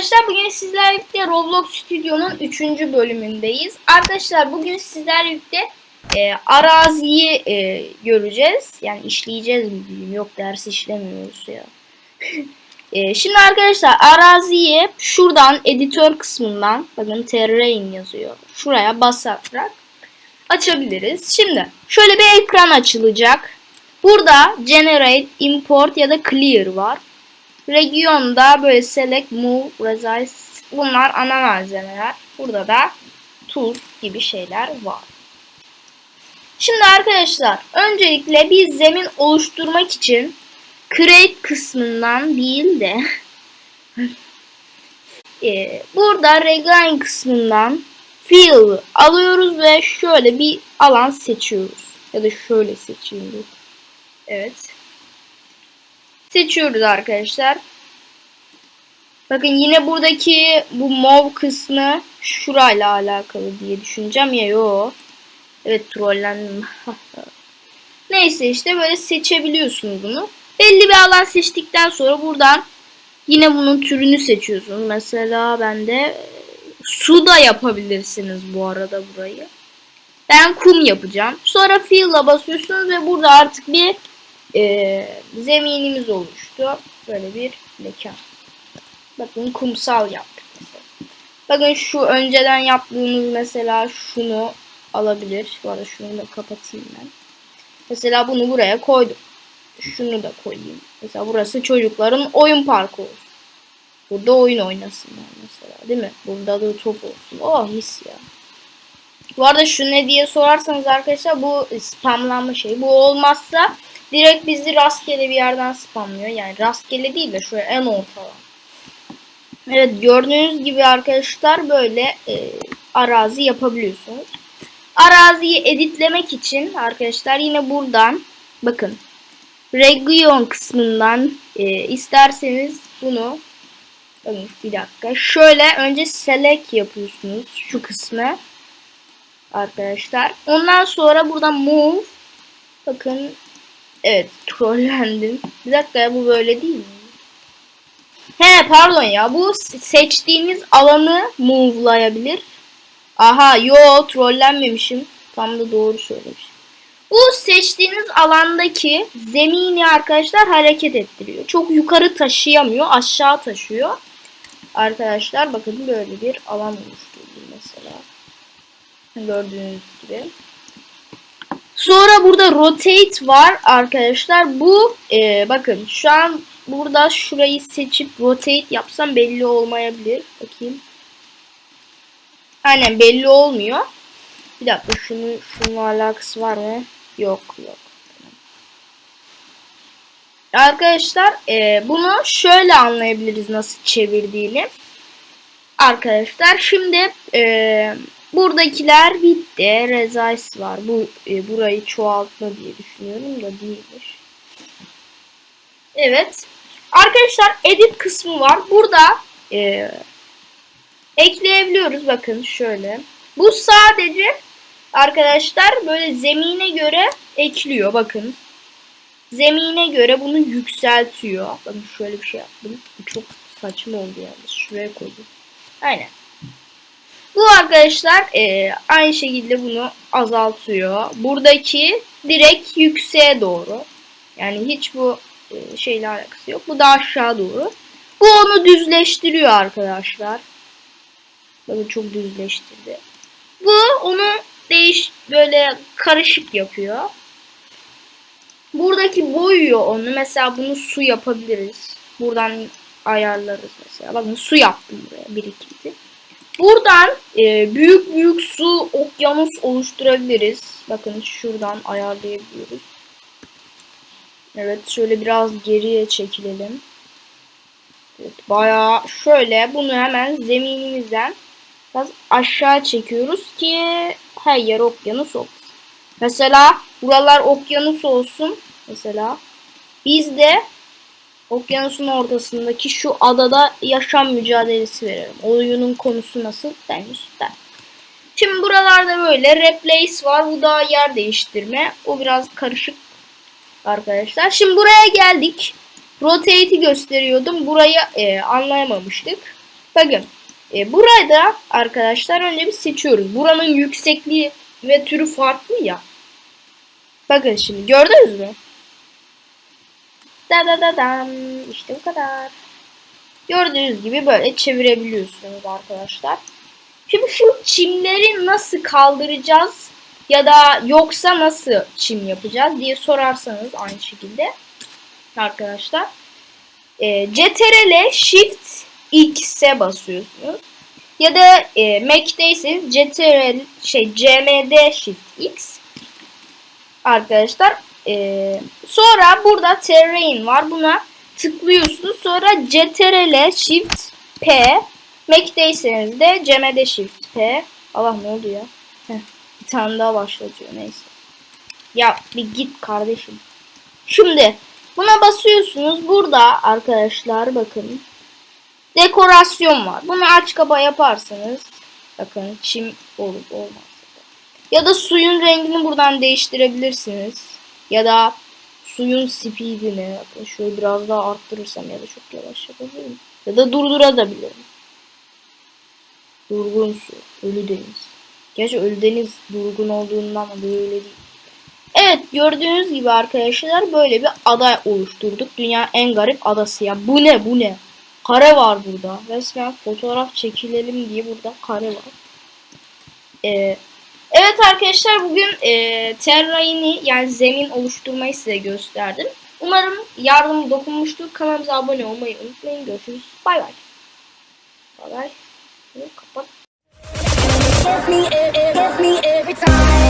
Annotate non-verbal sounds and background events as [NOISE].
Arkadaşlar bugün sizlerle birlikte Roblox Studio'nun 3. bölümündeyiz. Arkadaşlar bugün sizlerle birlikte e, araziyi e, göreceğiz. Yani işleyeceğiz mi diyeyim. Yok ders işlemiyoruz ya. [LAUGHS] e, şimdi arkadaşlar araziyi şuradan editör kısmından bakın terrain yazıyor. Şuraya basarak açabiliriz. Şimdi şöyle bir ekran açılacak. Burada generate, import ya da clear var. Regionda böyle select, move, resize bunlar ana malzemeler. Burada da tools gibi şeyler var. Şimdi arkadaşlar öncelikle bir zemin oluşturmak için create kısmından değil de [LAUGHS] e, burada regline kısmından fill alıyoruz ve şöyle bir alan seçiyoruz. Ya da şöyle seçiyoruz. Evet. Seçiyoruz arkadaşlar. Bakın yine buradaki bu mov kısmı şurayla alakalı diye düşüneceğim ya yo. Evet trollendim. [LAUGHS] Neyse işte böyle seçebiliyorsunuz bunu. Belli bir alan seçtikten sonra buradan yine bunun türünü seçiyorsunuz. Mesela ben de su da yapabilirsiniz bu arada burayı. Ben kum yapacağım. Sonra fill'a basıyorsunuz ve burada artık bir e, zeminimiz oluştu. Böyle bir mekan. Bakın kumsal yaptık mesela. Bakın şu önceden yaptığımız mesela şunu alabilir. Bu arada şunu da kapatayım ben. Mesela bunu buraya koydum. Şunu da koyayım. Mesela burası çocukların oyun parkı olsun. Burada oyun oynasınlar mesela değil mi? Burada da top olsun. Oh his ya. Bu arada şu ne diye sorarsanız arkadaşlar bu spamlanma şey. Bu olmazsa direkt bizi rastgele bir yerden spamlıyor. Yani rastgele değil de şöyle en ortadan. Evet gördüğünüz gibi arkadaşlar böyle e, arazi yapabiliyorsunuz. Araziyi editlemek için arkadaşlar yine buradan bakın region kısmından e, isterseniz bunu bir dakika şöyle önce select yapıyorsunuz şu kısmı arkadaşlar. Ondan sonra buradan move bakın evet trollendim. Bir dakika ya bu böyle değil mi? He pardon ya bu seçtiğiniz alanı move'layabilir. Aha yo trollenmemişim. Tam da doğru söylemişim. Bu seçtiğiniz alandaki zemini arkadaşlar hareket ettiriyor. Çok yukarı taşıyamıyor. Aşağı taşıyor. Arkadaşlar bakın böyle bir alan oluşturdu mesela. Gördüğünüz gibi. Sonra burada rotate var arkadaşlar. Bu e, bakın şu an burada şurayı seçip rotate yapsam belli olmayabilir. Bakayım. Aynen belli olmuyor. Bir dakika şunu şununla alakası var mı? Yok yok. Arkadaşlar e, bunu şöyle anlayabiliriz nasıl çevirdiğini. Arkadaşlar şimdi e, buradakiler bitti. Resize var. Bu e, burayı çoğaltma diye düşünüyorum da değilmiş. Evet. Arkadaşlar edit kısmı var. Burada e, ekleyebiliyoruz. Bakın şöyle. Bu sadece arkadaşlar böyle zemine göre ekliyor. Bakın. Zemine göre bunu yükseltiyor. Bakın şöyle bir şey yaptım. Bu çok saçma oldu yalnız. Şuraya koydum. Aynen. Bu arkadaşlar e, aynı şekilde bunu azaltıyor. Buradaki direkt yükseğe doğru. Yani hiç bu e, şeyle alakası yok. Bu da aşağı doğru. Bu onu düzleştiriyor arkadaşlar. Bakın çok düzleştirdi. Bu onu değiş böyle karışık yapıyor. Buradaki boyuyor onu. Mesela bunu su yapabiliriz. Buradan ayarlarız mesela. Bakın su yaptım buraya birikildi. Buradan e, büyük büyük su okyanus oluşturabiliriz. Bakın şuradan ayarlayabiliyoruz. Evet şöyle biraz geriye çekilelim. Evet, bayağı şöyle bunu hemen zeminimizden biraz aşağı çekiyoruz ki her yer okyanus olsun. Mesela buralar okyanus olsun. Mesela biz de okyanusun ortasındaki şu adada yaşam mücadelesi verelim. Oyunun konusu nasıl? Ben üstten. Şimdi buralarda böyle replace var. Bu da yer değiştirme. O biraz karışık arkadaşlar. Şimdi buraya geldik. Rotate'i gösteriyordum. Burayı e, anlayamamıştık. Bakın e, burada arkadaşlar önce bir seçiyoruz. Buranın yüksekliği ve türü farklı ya. Bakın şimdi gördünüz mü? Da da da dam. İşte bu kadar. Gördüğünüz gibi böyle çevirebiliyorsunuz arkadaşlar. Şimdi şu çimleri nasıl kaldıracağız ya da yoksa nasıl çim yapacağız diye sorarsanız aynı şekilde arkadaşlar. E, CTRL Shift X'e basıyorsunuz. Ya da e, Mac'teyseniz CTRL şey CMD Shift X arkadaşlar. E, sonra burada terrain var. Buna tıklıyorsunuz. Sonra CTRL Shift P Mac'teyseniz de CMD Shift P. Allah ne oldu ya? Heh, bir tane daha başlatıyor neyse. Ya bir git kardeşim. Şimdi buna basıyorsunuz. Burada arkadaşlar bakın. Dekorasyon var. Bunu aç kaba yaparsanız bakın çim olur olmaz. Ya da suyun rengini buradan değiştirebilirsiniz. Ya da suyun speedini şöyle biraz daha arttırırsam ya da çok yavaş yapabilirim. Ya da durdurabilirim. Durgun su. Ölü deniz. Gerçi ölü deniz durgun olduğundan ama böyle değil. Evet gördüğünüz gibi arkadaşlar böyle bir ada oluşturduk. Dünya en garip adası ya. Bu ne bu ne? Kare var burada. Resmen fotoğraf çekilelim diye burada kare var. Ee, Evet arkadaşlar bugün e, terraini yani zemin oluşturmayı size gösterdim. Umarım yardım dokunmuştur. Kanalımıza abone olmayı unutmayın. Görüşürüz. Bay bay. Bay bay. Kapat. Kiss me every time.